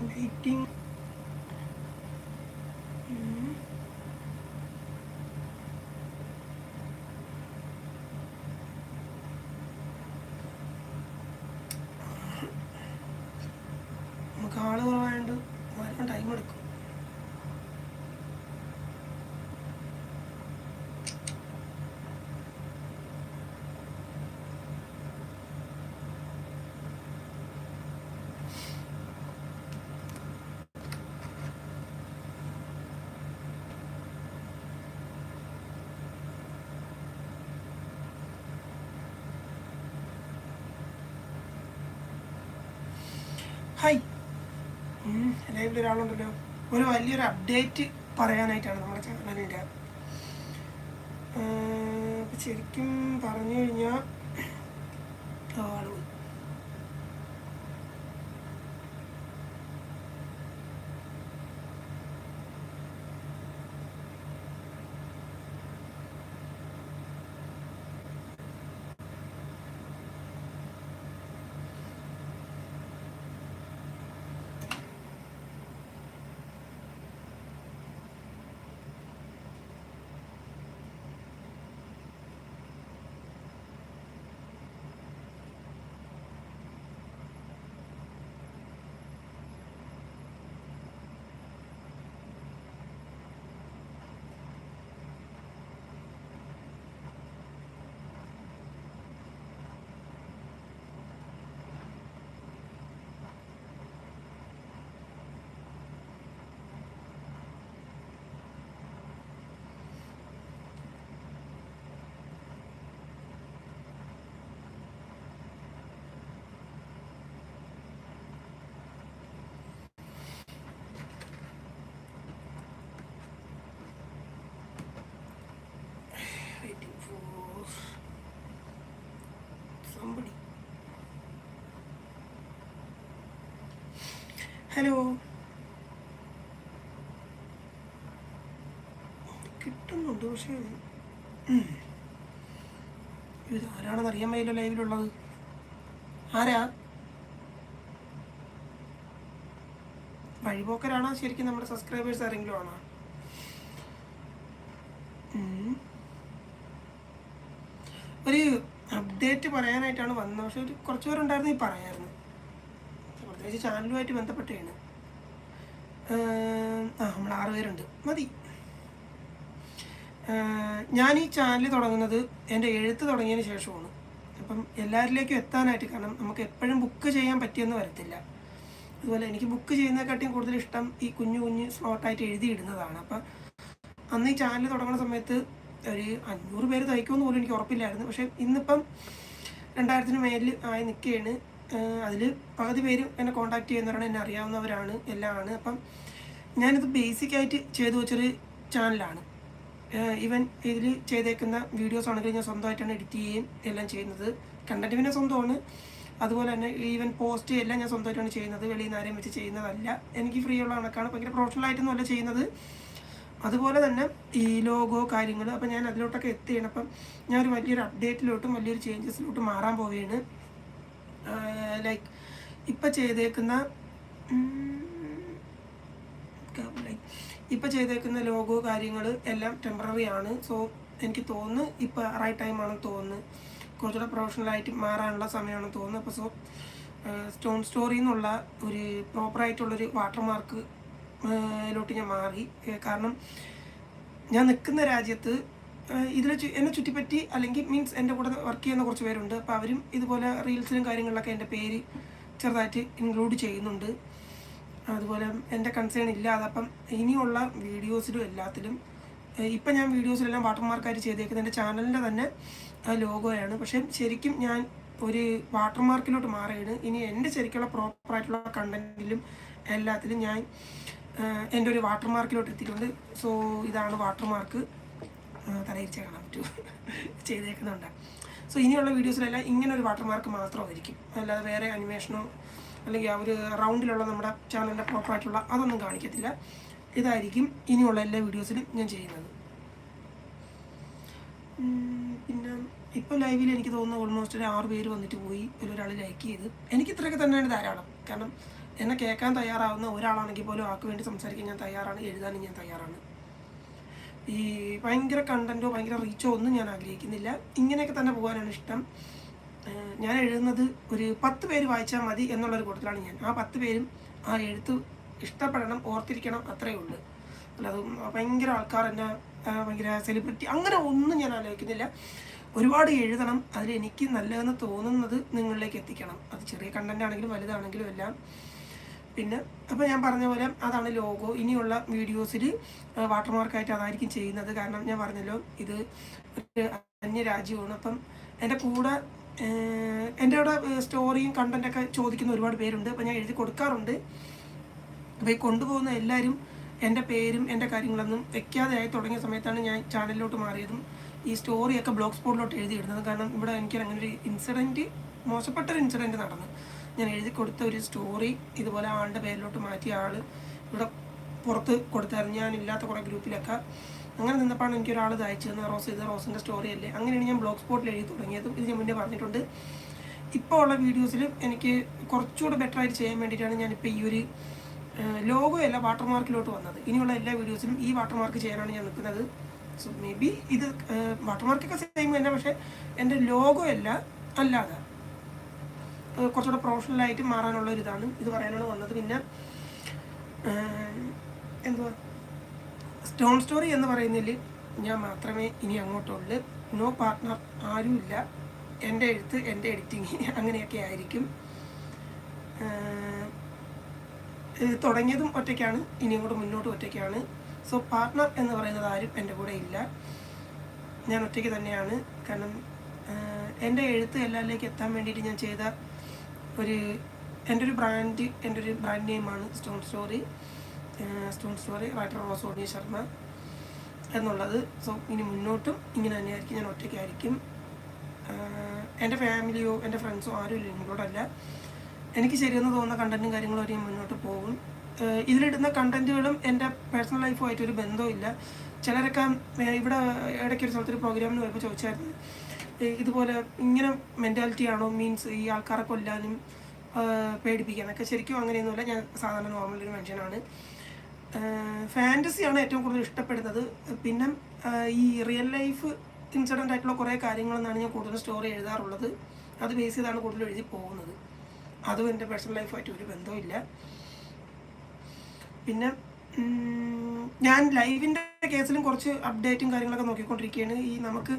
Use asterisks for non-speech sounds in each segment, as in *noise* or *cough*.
Lighting നമുക്ക് ലൈവിൽ ഒരാളുണ്ടല്ലോ ഒരു വലിയൊരു അപ്ഡേറ്റ് പറയാനായിട്ടാണ് നമ്മുടെ ചാനലിന്റെ ശരിക്കും പറഞ്ഞു കഴിഞ്ഞാൽ ആൾ ഹലോ. കിട്ടുന്നുണ്ട് പക്ഷേ ഇത് ആരാണെന്ന് അറിയാൻ വയ്യല്ലോ ലൈവിലുള്ളത്. ആരാ? വഴിപോക്കരാണോ? ശരിക്കും നമ്മുടെ സബ്സ്ക്രൈബേഴ്സ് ആരെങ്കിലും ആണോ. ഒരു അപ്ഡേറ്റ് പറയാനായിട്ടാണ് വന്നത്. പക്ഷെ ഒരു കുറച്ച് പേരുണ്ടായിരുന്നു ഈ പറയായിരുന്നു. പ്രത്യേകിച്ച് ചാനലുമായിട്ട് ബന്ധപ്പെട്ടാണ് ആ നമ്മൾ ആറ് പേരുണ്ട്. മതി. ഞാൻ ഈ ചാനൽ തുടങ്ങുന്നത് എന്റെ എഴുത്ത് തുടങ്ങിയതിന് ശേഷമാണ്. അപ്പം എല്ലാവരിലേക്കും എത്താനായിട്ട് കാരണം നമുക്ക് എപ്പോഴും ബുക്ക് ചെയ്യാൻ പറ്റിയെന്ന് വരത്തില്ല. അതുപോലെ എനിക്ക് ബുക്ക് ചെയ്യുന്നതിനെക്കാട്ടിയും കൂടുതൽ ഇഷ്ടം ഈ കുഞ്ഞു കുഞ്ഞ് സ്ലോട്ടായിട്ട് എഴുതിയിടുന്നതാണ്. അപ്പം അന്ന് ഈ ചാനൽ തുടങ്ങുന്ന സമയത്ത് ഒരു അഞ്ഞൂറ് പേര് തയ്ക്കുമെന്ന് പോലും എനിക്ക് ഉറപ്പില്ലായിരുന്നു. പക്ഷേ ഇന്നിപ്പം രണ്ടായിരത്തിന് മേലിൽ ആയി നിൽക്കുകയാണ്. അതിൽ പകുതി പേര് എന്നെ കോൺടാക്ട് ചെയ്യുന്നവരാണ് എന്നെ അറിയാവുന്നവരാണ് എല്ലാമാണ് അപ്പം ഞാനിത് ബേസിക്കായിട്ട് ചെയ്തു വെച്ചൊരു ചാനലാണ് ഈവൻ ഇതിൽ ചെയ്തേക്കുന്ന വീഡിയോസ് ആണെങ്കിൽ ഞാൻ സ്വന്തമായിട്ടാണ് എഡിറ്റ് ചെയ്യുകയും എല്ലാം ചെയ്യുന്നത്. കണ്ടന്റ് പിന്നെ സ്വന്തമാണ്. അതുപോലെ തന്നെ ഈവൻ പോസ്റ്റ് എല്ലാം ഞാൻ സ്വന്തമായിട്ടാണ് ചെയ്യുന്നത്. വെളിയിൽ നിന്ന് ആരെയും വെച്ച് ചെയ്യുന്നതല്ല. എനിക്ക് ഫ്രീ ഉള്ള കണക്കാണ്. ഭയങ്കര പ്രൊഫഷണൽ ആയിട്ടൊന്നും അല്ല ചെയ്യുന്നത്. അതുപോലെ തന്നെ ഈ ലോഗോ കാര്യങ്ങൾ അപ്പം ഞാൻ അതിലോട്ടൊക്കെ എത്തിയാണ്. അപ്പം ഞാൻ ഒരു വലിയൊരു അപ്ഡേറ്റിലോട്ടും വലിയൊരു ചേഞ്ചസിലോട്ടും മാറാൻ പോവുകയാണ്. ലൈക്ക് ഇപ്പം ചെയ്തേക്കുന്ന ഇപ്പം ചെയ്തേക്കുന്ന ലോഗോ കാര്യങ്ങൾ എല്ലാം ടെമ്പററി ആണ്. സോ എനിക്ക് തോന്നുന്നു ഇപ്പം റൈറ്റ് ടൈം ആണെന്ന് തോന്നുന്നു. കുറച്ചുകൂടെ പ്രൊഫഷണലായിട്ട് മാറാനുള്ള സമയമാണെന്ന് തോന്നുന്നു. അപ്പോൾ സോ സ്റ്റോൺ സ്റ്റോറി എന്നുള്ള ഒരു പ്രോപ്പറായിട്ടുള്ളൊരു വാട്ടർ മാർക്ക് ലോട്ട് ഞാൻ മാറി. കാരണം ഞാൻ നിൽക്കുന്ന രാജ്യത്ത് ഇതിൽ എന്നെ ചുറ്റിപ്പറ്റി അല്ലെങ്കിൽ മീൻസ് എന്റെ കൂടെ വർക്ക് ചെയ്യുന്ന കുറച്ച് പേരുണ്ട്. അപ്പോൾ അവരും ഇതുപോലെ റീൽസിലും കാര്യങ്ങളിലൊക്കെ എന്റെ പേര് ചെറുതായിട്ട് ഇൻക്ലൂഡ് ചെയ്യുന്നുണ്ട്. അതുപോലെ എന്റെ കൺസേൺ ഇല്ലാതെ അപ്പം ഇനിയുള്ള വീഡിയോസിലും എല്ലാത്തിലും ഇപ്പം ഞാൻ വീഡിയോസിലെല്ലാം വാട്ടർമാർക്കായിട്ട് ചെയ്തേക്കുന്നത് എന്റെ ചാനലിന്റെ തന്നെ ലോഗോയാണ് പക്ഷേ ശരിക്കും ഞാൻ ഒരു വാട്ടർമാർക്കിലോട്ട് മാറിയാണ്. ഇനി എന്റെ ശരിക്കുള്ള പ്രോപ്പറായിട്ടുള്ള കണ്ടന്റിലും എല്ലാത്തിലും ഞാൻ എന്റെ ഒരു വാട്ടർമാർക്കിലോട്ട് എത്തിയിട്ടുണ്ട്. സോ ഇതാണ് വാട്ടർമാർക്ക് തലയിരിച്ച കാണാൻ പറ്റൂ. ചെയ്തേക്കുന്നുണ്ട്. സോ ഇനിയുള്ള വീഡിയോസിലെല്ലാം ഇങ്ങനെ ഒരു വാട്ടർമാർക്ക് മാത്രമായിരിക്കും. അല്ലാതെ വേറെ അനിമേഷനോ അല്ലെങ്കിൽ ആ ഒരു റൗണ്ടിലുള്ള നമ്മുടെ ചാനലിന്റെ പ്രോപ്പറായിട്ടുള്ള അതൊന്നും കാണിക്കത്തില്ല. ഇതായിരിക്കും ഇനിയുള്ള എല്ലാ വീഡിയോസിലും ഞാൻ ചെയ്യുന്നത്. പിന്നെ ഇപ്പോൾ ലൈവിൽ എനിക്ക് തോന്നുന്നു ഓൾമോസ്റ്റ് ഒരു ആറ് പേര് വന്നിട്ട് പോയി ഒരാൾ ലൈക്ക് ചെയ്ത്. എനിക്ക് ഇത്രയൊക്കെ തന്നെയാണ് ധാരാളം. കാരണം എന്നെ കേൾക്കാൻ തയ്യാറാവുന്ന ഒരാളാണെങ്കിൽ പോലും ആൾക്ക് വേണ്ടി സംസാരിക്കാൻ ഞാൻ തയ്യാറാണ് എഴുതാനും ഞാൻ തയ്യാറാണ്. ഈ ഭയങ്കര കണ്ടന്റോ ഭയങ്കര റീച്ചോ ഒന്നും ഞാൻ ആഗ്രഹിക്കുന്നില്ല. ഇങ്ങനെയൊക്കെ തന്നെ പോകാനാണ് ഇഷ്ടം. ഞാൻ എഴുതുന്നത് ഒരു പത്ത് പേര് വായിച്ചാൽ മതി എന്നുള്ളൊരു കൂട്ടത്തിലാണ് ഞാൻ. ആ പത്ത് പേരും ആ എഴുത്ത് ഇഷ്ടപ്പെടണം ഓർത്തിരിക്കണം അത്രയേ ഉള്ളൂ. അല്ലാതെ ഭയങ്കര ആൾക്കാർ എന്നെ ഭയങ്കര സെലിബ്രിറ്റി അങ്ങനെ ഒന്നും ഞാൻ ആലോചിക്കുന്നില്ല. ഒരുപാട് എഴുതണം അതിൽ എനിക്ക് നല്ലതെന്ന് തോന്നുന്നത് നിങ്ങളിലേക്ക് എത്തിക്കണം. അത് ചെറിയ കണ്ടന്റ് ആണെങ്കിലും വലുതാണെങ്കിലും എല്ലാം. പിന്നെ അപ്പോൾ ഞാൻ പറഞ്ഞ പോലെ അതാണ് ലോഗോ ഇനിയുള്ള വീഡിയോസിൽ വാട്ടർമാർക്കായിട്ട് അതായിരിക്കും ചെയ്യുന്നത്. കാരണം ഞാൻ പറഞ്ഞല്ലോ ഇത് ഒരു അന്യ രാജ്യമാണ്. അപ്പം എന്റെ കൂടെ എന്റെ അവിടെ സ്റ്റോറിയും കണ്ടന്റൊക്കെ ചോദിക്കുന്ന ഒരുപാട് പേരുണ്ട്. അപ്പോൾ ഞാൻ എഴുതി കൊടുക്കാറുണ്ട്. അപ്പോൾ ഈ കൊണ്ടുപോകുന്ന എല്ലാവരും എന്റെ പേരും എന്റെ കാര്യങ്ങളൊന്നും വെക്കാതെയായി തുടങ്ങിയ സമയത്താണ് ഞാൻ ചാനലിലോട്ട് മാറിയതും ഈ സ്റ്റോറിയൊക്കെ ബ്ലോഗ് സ്പോട്ടിലോട്ട് എഴുതിയിടുന്നത്. കാരണം ഇവിടെ എനിക്ക് അങ്ങനെ ഒരു ഇൻസിഡന്റ് മോശപ്പെട്ട ഒരു ഇൻസിഡന്റ് നടന്നു. ഞാൻ എഴുതി കൊടുത്ത ഒരു സ്റ്റോറി ഇതുപോലെ ആളുടെ പേരിലോട്ട് മാറ്റിയ ആൾ ഇവിടെ പുറത്ത് കൊടുത്തായിരുന്നു. ഞാൻ ഇല്ലാത്ത കുറേ ഗ്രൂപ്പിലൊക്കെ അങ്ങനെ നിന്നപ്പോഴാണ് എനിക്ക് ഒരാൾ അയച്ചു തന്ന റോസ് ഇത് റോസിന്റെ സ്റ്റോറി അല്ലേ? അങ്ങനെയാണ് ഞാൻ ബ്ലോഗ് സ്പോട്ടിൽ എഴുതി തുടങ്ങിയതും ഇത് ഞാൻ മുന്നേ പറഞ്ഞിട്ടുണ്ട്. ഇപ്പോൾ ഉള്ള വീഡിയോസിൽ എനിക്ക് കുറച്ചുകൂടെ ബെറ്റർ ആയിട്ട് ചെയ്യാൻ വേണ്ടിയിട്ടാണ് ഞാനിപ്പോൾ ഈ ഒരു ലോഗോ അല്ല വാട്ടർമാർക്കിലോട്ട് വന്നത്. ഇനിയുള്ള എല്ലാ വീഡിയോസിലും ഈ വാട്ടർമാർക്ക് ചെയ്യാനാണ് ഞാൻ നിൽക്കുന്നത്. സോ മേ ബി ഇത് വാട്ടർമാർക്കൊക്കെ സെയിം തന്നെ പക്ഷേ എന്റെ ലോഗോ അല്ല അല്ലാതെ. കുറച്ചുകൂടെ പ്രൊഫഷണലായിട്ട് മാറാനുള്ള ഒരു ഇതാണ് ഇത് പറയാനാണ് വന്നത്. പിന്നെ എന്തുവാ? സ്റ്റോൺ സ്റ്റോറി എന്ന് പറയുന്നതിൽ ഞാൻ മാത്രമേ ഇനി അങ്ങോട്ടുള്ളൂ. നോ പാർട്ട്ണർ ആരുമില്ല. എന്റെ എഴുത്ത് എന്റെ എഡിറ്റിങ് അങ്ങനെയൊക്കെ ആയിരിക്കും. തുടങ്ങിയതും ഒറ്റയ്ക്കാണ്. ഇനി അങ്ങോട്ട് മുന്നോട്ട് ഒറ്റയ്ക്കാണ്. സോ പാർട്ട്ണർ എന്ന് പറയുന്നത് ആരും എന്റെ കൂടെ ഇല്ല. ഞാൻ ഒറ്റയ്ക്ക് തന്നെയാണ്. കാരണം എന്റെ എഴുത്ത് എല്ലാവരിലേക്ക് എത്താൻ വേണ്ടിയിട്ട് ഞാൻ ചെയ്ത ഒരു എന്റെ ഒരു ബ്രാൻഡ് എന്റെ ഒരു brand നെയിമാണ് stone story. Stone story writer Rosoni Sharma എന്നുള്ളത്. സോ ഇനി മുന്നോട്ടും ഇങ്ങനെ തന്നെയായിരിക്കും ഞാൻ ഒറ്റയ്ക്കായിരിക്കും. എന്റെ ഫാമിലിയോ എന്റെ ഫ്രണ്ട്സോ ആരും ഇല്ല ഇൻക്ലൂഡല്ല എനിക്ക് ശരിയെന്ന് തോന്നുന്ന കണ്ടന്റും കാര്യങ്ങളും ഞാൻ മുന്നോട്ട് പോകും. ഇതിലിടുന്ന കണ്ടന്റുകളും എന്റെ പേഴ്സണൽ ലൈഫുമായിട്ടൊരു ബന്ധമില്ല ചിലരൊക്കെ ഇവിടെ ഇടയ്ക്ക് ഒരു സ്ഥലത്തൊരു പ്രോഗ്രാമിന് പോയപ്പോൾ ചോദിച്ചായിരുന്നു ഇതുപോലെ ഇങ്ങനെ മെന്റാലിറ്റി ആണോ? മീൻസ് ഈ ആൾക്കാരെ കൊല്ലാനും പേടിപ്പിക്കാനൊക്കെ ശരിക്കും അങ്ങനെയൊന്നുമില്ല. ഞാൻ സാധാരണ നോർമൽ ഒരു മനുഷ്യനാണ്. ഫാന്റസിയാണ് ഏറ്റവും കൂടുതൽ ഇഷ്ടപ്പെടുന്നത്. പിന്നെ ഈ റിയൽ ലൈഫ് ഇൻസിഡന്റ് ആയിട്ടുള്ള കുറേ കാര്യങ്ങളെന്നാണ് ഞാൻ കൂടുതൽ സ്റ്റോറി എഴുതാറുള്ളത്. അത് ബേസ് ചെയ്താണ് കൂടുതൽ എഴുതി പോകുന്നത്. അതും എന്റെ പേഴ്സണൽ ലൈഫായിട്ട് ഒരു ബന്ധമില്ല പിന്നെ ഞാൻ ലൈവിന്റെ കേസിലും കുറച്ച് അപ്ഡേറ്റും കാര്യങ്ങളൊക്കെ നോക്കിക്കൊണ്ടിരിക്കുകയാണ്. ഈ നമുക്ക്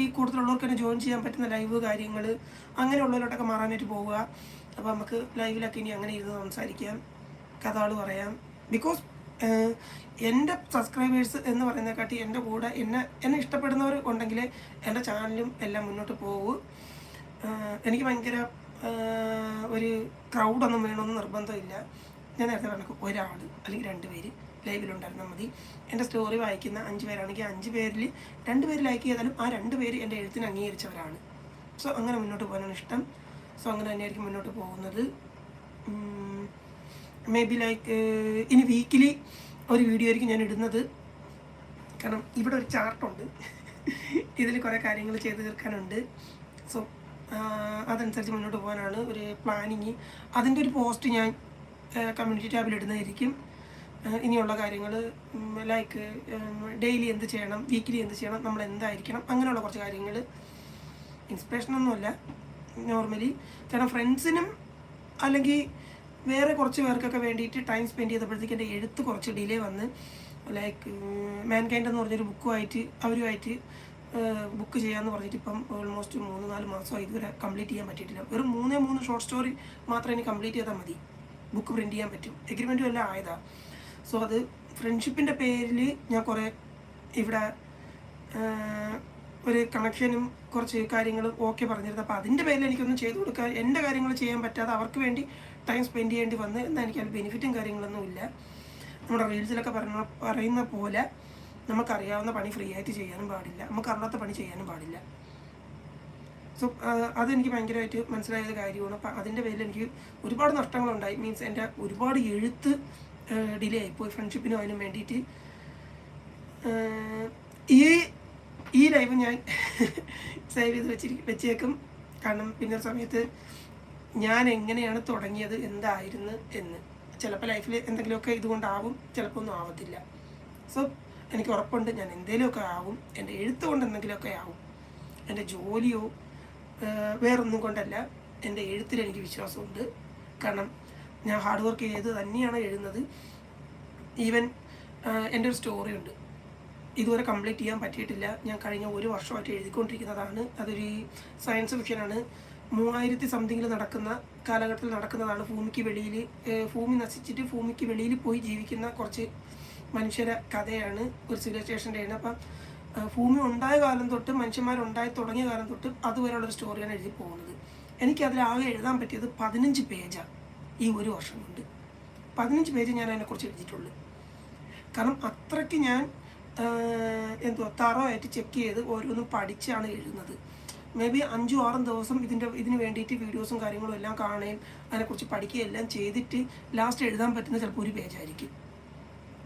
ഈ കൂടുതലുള്ളവർക്ക് തന്നെ ജോയിൻ ചെയ്യാൻ പറ്റുന്ന ലൈവ് കാര്യങ്ങൾ അങ്ങനെയുള്ളവരോട്ടൊക്കെ മാറാനായിട്ട് പോവുക. അപ്പോൾ നമുക്ക് ലൈവിലൊക്കെ ഇനി അങ്ങനെ ഇരുന്ന് സംസാരിക്കാം കഥകൾ പറയാം. ബിക്കോസ് എന്റെ സബ്സ്ക്രൈബേഴ്സ് എന്ന് പറയുന്നതിനെക്കാട്ടി എന്റെ കൂടെ എന്നെ എന്നെ ഇഷ്ടപ്പെടുന്നവർ ഉണ്ടെങ്കിൽ എന്റെ ചാനലും എല്ലാം മുന്നോട്ട് പോകും എനിക്ക് ഭയങ്കര ഒരു ക്രൗഡൊന്നും വേണമെന്ന് നിർബന്ധമില്ല. ഞാൻ നേരത്തെ പറഞ്ഞു ഒരാൾ അല്ലെങ്കിൽ രണ്ട് പേര് ലൈവിലുണ്ടായിരുന്നാൽ മതി. എന്റെ സ്റ്റോറി വായിക്കുന്ന അഞ്ച് പേരാണെങ്കിൽ അഞ്ച് പേരിൽ രണ്ട് പേര് ലൈക്ക് ചെയ്താലും ആ രണ്ട് പേര് എന്റെ എഴുത്തിന് അംഗീകരിച്ചവരാണ്. സോ അങ്ങനെ മുന്നോട്ട് പോകാനാണ് ഇഷ്ടം. സോ അങ്ങനെ തന്നെയായിരിക്കും മുന്നോട്ട് പോകുന്നത്. മേ ബി ലൈക്ക് ഇനി വീക്കിലി ഒരു വീഡിയോ ആയിരിക്കും ഞാൻ ഇടുന്നത്. കാരണം ഇവിടെ ഒരു ചാർട്ടുണ്ട് ഇതിൽ കുറേ കാര്യങ്ങൾ ചെയ്ത് തീർക്കാനുണ്ട്. സോ അതനുസരിച്ച് മുന്നോട്ട് പോകാനാണ് ഒരു പ്ലാനിങ് അതിന്റെ ഒരു പോസ്റ്റ് ഞാൻ കമ്മ്യൂണിറ്റി ടാബിൽ ഇടുന്നതായിരിക്കും. ഇനിയുള്ള കാര്യങ്ങൾ ലൈക്ക് ഡെയിലി എന്ത് ചെയ്യണം വീക്കിലി എന്ത് ചെയ്യണം നമ്മൾ എന്തായിരിക്കണം അങ്ങനെയുള്ള കുറച്ച് കാര്യങ്ങൾ ഇൻസ്പിറേഷനൊന്നുമല്ല നോർമലി കാരണം ഫ്രണ്ട്സിനും അല്ലെങ്കിൽ വേറെ കുറച്ച് പേർക്കൊക്കെ വേണ്ടിയിട്ട് ടൈം സ്പെൻഡ് ചെയ്തപ്പോഴത്തേക്ക് എന്റെ എഴുത്ത് കുറച്ച് ഡിലേ വന്ന് ലൈക്ക് മാൻകൈൻഡ് എന്ന് പറഞ്ഞൊരു ബുക്കുമായിട്ട് അവരുമായിട്ട് ബുക്ക് ചെയ്യാമെന്ന് പറഞ്ഞിട്ട് ഇപ്പം ഓൾമോസ്റ്റ് മൂന്ന് നാല് മാസമായി ഇതുവരെ കംപ്ലീറ്റ് ചെയ്യാൻ പറ്റിയിട്ടില്ല. വെറും മൂന്നേ മൂന്ന് ഷോർട്ട് സ്റ്റോറി മാത്രമേ ഇനി കംപ്ലീറ്റ് ചെയ്താൽ മതി. ബുക്ക് പ്രിന്റ് ചെയ്യാൻ പറ്റും. എഗ്രിമെന്റും എല്ലാം ആയതാണ് സോ അത് ഫ്രണ്ട്ഷിപ്പിന്റെ പേരിൽ ഞാൻ കുറേ ഇവിടെ ഒരു കണക്ഷനും കുറച്ച് കാര്യങ്ങൾ ഓക്കെ പറഞ്ഞിരുന്നു. അപ്പോൾ അതിന്റെ പേരിൽ എനിക്കൊന്നും ചെയ്തു കൊടുക്കാൻ എന്റെ കാര്യങ്ങൾ ചെയ്യാൻ പറ്റാതെ അവർക്ക് വേണ്ടി ടൈം സ്പെൻഡ് ചെയ്യേണ്ടി വന്ന് എന്നാൽ എനിക്ക് അതിൽ ബെനിഫിറ്റും കാര്യങ്ങളൊന്നും ഇല്ല. നമ്മുടെ റീൽസിലൊക്കെ പറഞ്ഞ പറയുന്ന പോലെ നമുക്കറിയാവുന്ന പണി ഫ്രീ ആയിട്ട് ചെയ്യാനും പാടില്ല. നമുക്ക് അറിയാത്ത പണി ചെയ്യാനും പാടില്ല. സോ അതെനിക്ക് ഭയങ്കരമായിട്ട് മനസ്സിലായ കാര്യമാണ്. അപ്പം അതിന്റെ പേരിൽ എനിക്ക് ഒരുപാട് നഷ്ടങ്ങളുണ്ടായി. മീൻസ് എന്റെ ഒരുപാട് എഴുത്ത് ഡിലേ ആയിപ്പോയി ഫ്രണ്ട്ഷിപ്പിനും അതിനും വേണ്ടിയിട്ട്. ഈ ഈ ലൈവ് ഞാൻ *laughs* സേവ് ചെയ്ത് വെച്ചി വെച്ചേക്കും. കാരണം പിന്നെ സമയത്ത് ഞാൻ എങ്ങനെയാണ് തുടങ്ങിയത് എന്തായിരുന്നു എന്ന്. ചിലപ്പോൾ ലൈഫിൽ എന്തെങ്കിലുമൊക്കെ ഇതുകൊണ്ടാവും ചിലപ്പോൾ ഒന്നും ആവത്തില്ല. സോ എനിക്ക് ഉറപ്പുണ്ട് ഞാൻ എന്തെങ്കിലുമൊക്കെ ആവും. എന്റെ എഴുത്ത് കൊണ്ട് എന്തെങ്കിലുമൊക്കെ ആവും. എന്റെ ജോലിയോ വേറൊന്നും കൊണ്ടല്ല. എന്റെ എഴുത്തിൽ എനിക്ക് വിശ്വാസമുണ്ട്. കാരണം ഞാൻ ഹാർഡ് വർക്ക് ചെയ്ത് തന്നെയാണ് എഴുതുന്നത്. ഈവൻ എന്റെ ഒരു സ്റ്റോറി ഉണ്ട്. ഇതുവരെ കംപ്ലീറ്റ് ചെയ്യാൻ പറ്റിയിട്ടില്ല. ഞാൻ കഴിഞ്ഞ ഒരു വർഷമായിട്ട് എഴുതിക്കൊണ്ടിരിക്കുന്നതാണ്. അതൊരു സയൻസ് ഫിക്ഷനാണ് മൂവായിരത്തി സംതിങ്ങിൽ നടക്കുന്ന കാലഘട്ടത്തിൽ നടക്കുന്നതാണ് ഭൂമിക്ക് വെളിയിൽ ഭൂമി നശിച്ചിട്ട് ഭൂമിക്ക് വെളിയിൽ പോയി ജീവിക്കുന്ന കുറച്ച് മനുഷ്യരെ കഥയാണ് ഒരു സിവിലൈസേഷന്റെയാണ് അപ്പം ആ, ഭൂമി ഉണ്ടായ കാലം തൊട്ട് മനുഷ്യന്മാരുണ്ടായി തുടങ്ങിയ കാലം തൊട്ട് അതുവരെയുള്ള ഒരു സ്റ്റോറിയാണ് എഴുതി പോകുന്നത്. എനിക്കതിലാകെ എഴുതാൻ പറ്റിയത് പതിനഞ്ച് പേജാണ് ഈ ഒരു വർഷം കൊണ്ട് പതിനഞ്ച് പേജ് ഞാൻ അതിനെക്കുറിച്ച് എഴുതിയിട്ടുള്ളൂ. കാരണം അത്രയ്ക്ക് ഞാൻ എന്തോ എന്തുവാ തറവായിട്ട് ചെക്ക് ചെയ്ത് ഓരോന്നും പഠിച്ചാണ് എഴുതുന്നത്. മേ ബി അഞ്ചും ആറും ദിവസം ഇതിന്റെ ഇതിന് വേണ്ടിയിട്ട് വീഡിയോസും കാര്യങ്ങളും എല്ലാം കാണുകയും അതിനെക്കുറിച്ച് പഠിക്കുകയും എല്ലാം ചെയ്തിട്ട് ലാസ്റ്റ് എഴുതാൻ പറ്റുന്ന ചിലപ്പോൾ ഒരു പേജായിരിക്കും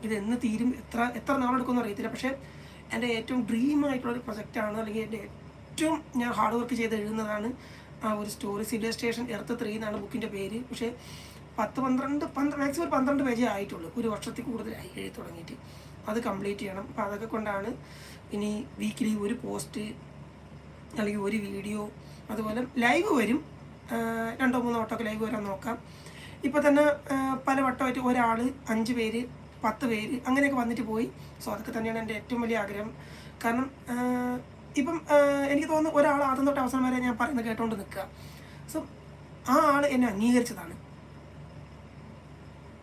ഇത് എന്ന് തീരും? എത്ര എത്ര നാളെടുക്കുമെന്ന് അറിയത്തില്ല. പക്ഷേ എന്റെ ഏറ്റവും ഡ്രീം ആയിട്ടുള്ള ഒരു പ്രൊജക്റ്റാണ് അല്ലെങ്കിൽ എന്റെ ഏറ്റവും ഞാൻ ഹാർഡ് വർക്ക് ചെയ്ത് എഴുതുന്നതാണ് ആ ഒരു story civil station earth three എന്നാണ് ബുക്കിന്റെ പേര്. പക്ഷേ പത്ത് പന്ത്രണ്ട് പന്ത്രണ്ട് മാക്സിമം പന്ത്രണ്ട് പേജേ ആയിട്ടുള്ളൂ. ഒരു വർഷത്തിൽ കൂടുതലായി എഴുതി തുടങ്ങിയിട്ട്. അത് കംപ്ലീറ്റ് ചെയ്യണം. അപ്പോൾ അതൊക്കെ കൊണ്ടാണ് ഇനി വീക്കിലി ഒരു പോസ്റ്റ് അല്ലെങ്കിൽ ഒരു വീഡിയോ അതുപോലെ ലൈവ് വരും. രണ്ടോ മൂന്നോ വട്ടമൊക്കെ ലൈവ് വരാൻ നോക്കാം. ഇപ്പോൾ തന്നെ പല വട്ടമായിട്ട് ഒരാൾ അഞ്ച് പേര് പത്ത് പേര് അങ്ങനെയൊക്കെ വന്നിട്ട് പോയി. സോ അതൊക്കെ തന്നെയാണ് എന്റെ ഏറ്റവും വലിയ ആഗ്രഹം. കാരണം ഇപ്പം എനിക്ക് തോന്നുന്നു ഒരാൾ ആദ്യം തൊട്ട് അവസാനം വരെ ഞാൻ പറയുന്നത് കേട്ടോണ്ട് നിൽക്കുക. സോ ആ ആൾ എന്നെ അംഗീകരിച്ചതാണ്.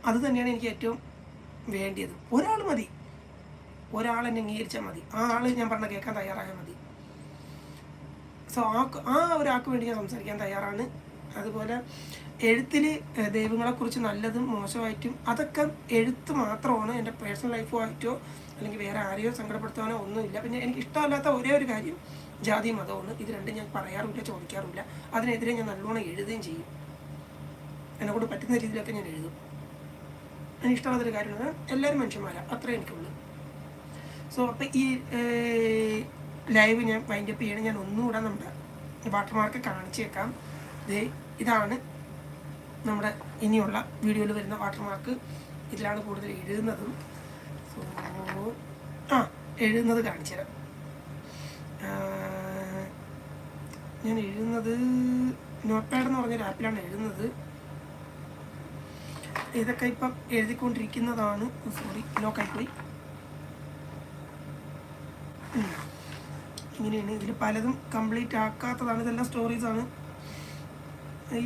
അത് തന്നെയാണ് എനിക്ക് ഏറ്റവും വേണ്ടിയത്. ഒരാൾ മതി. ഒരാൾ എന്നെ അംഗീകരിച്ചാൽ മതി. ആ ആൾ ഞാൻ പറഞ്ഞ കേൾക്കാൻ തയ്യാറായാൽ മതി. സോ ആ ആ ഒരാൾക്ക് വേണ്ടി ഞാൻ സംസാരിക്കാൻ തയ്യാറാണ്. അതുപോലെ എഴുത്തിൽ ദൈവങ്ങളെക്കുറിച്ച് നല്ലതും മോശമായിട്ടും അതൊക്കെ എഴുത്ത് മാത്രമാണ് എന്റെ പേഴ്സണൽ ലൈഫുമായിട്ടോ അല്ലെങ്കിൽ വേറെ ആരെയോ സങ്കടപ്പെടുത്താനോ ഒന്നുമില്ല. പിന്നെ എനിക്ക് ഇഷ്ടമല്ലാത്ത ഒരേ ഒരു കാര്യം ജാതി മതമാണ് ഇത് രണ്ടും ഞാൻ പറയാറുമില്ല ചോദിക്കാറുമില്ല. അതിനെതിരെ ഞാൻ നല്ലോണം എഴുതുകയും ചെയ്യും. എന്നെ കൊണ്ട് പറ്റുന്ന രീതിയിലൊക്കെ ഞാൻ എഴുതും. എനിക്ക് ഇഷ്ടമുള്ളതൊരു കാര്യമാണ് എല്ലാവരും മനുഷ്യന്മാരാണ് അത്രേ എനിക്കുള്ളൂ. സോ അപ്പം ഈ ലൈവ് ഞാൻ വൈൻഡപ്പ് ചെയ്യണം. ഞാൻ ഒന്നുകൂടെ നമ്മുടെ വാട്ടർമാർക്ക് കാണിച്ചേക്കാം. ദേ ഇതാണ് നമ്മുടെ ഇനിയുള്ള വീഡിയോയിൽ വരുന്ന വാട്ടർമാർക്ക് ഇതിലാണ് കൂടുതൽ എഴുതുന്നതും. ആ എഴുതുന്നത് കാണിച്ചു തരാം. ഞാൻ എഴുതുന്നത് നോട്ട് പാഡ് എന്ന് പറഞ്ഞൊരു ആപ്പിലാണ് എഴുതുന്നത്. ഇതൊക്കെ ഇപ്പം എഴുതിക്കൊണ്ടിരിക്കുന്നതാണ്. സോറി ലോക്കായിപ്പോയി. ഇങ്ങനെയാണ് ഇതിൽ പലതും കംപ്ലീറ്റ് ആക്കാത്തതാണ്. ഇതെല്ലാം സ്റ്റോറീസാണ്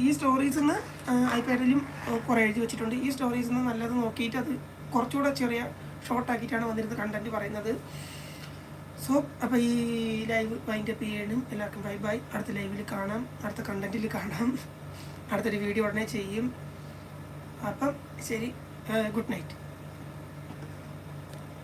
ഈ സ്റ്റോറീസിൽ നിന്ന് ഐപാഡിലും കുറേ എഴുതി വെച്ചിട്ടുണ്ട്. ഈ സ്റ്റോറീസിൽ നിന്ന് നല്ലത് നോക്കിയിട്ട് അത് കുറച്ചുകൂടെ ചെറിയ ഷോർട്ട് ആക്കിയിട്ടാണ് വന്നിരുന്നത് കണ്ടന്റ് പറയുന്നത്. സോ അപ്പോൾ ഈ ലൈവ് വൈൻഡപ്പ് ചെയ്യണം. എല്ലാവർക്കും ബൈ ബൈ അടുത്ത ലൈവിൽ കാണാം. അടുത്ത കണ്ടന്റിൽ കാണാം. അടുത്തൊരു വീഡിയോ ഉടനെ ചെയ്യും. അപ്പം ശരി ഗുഡ് നൈറ്റ്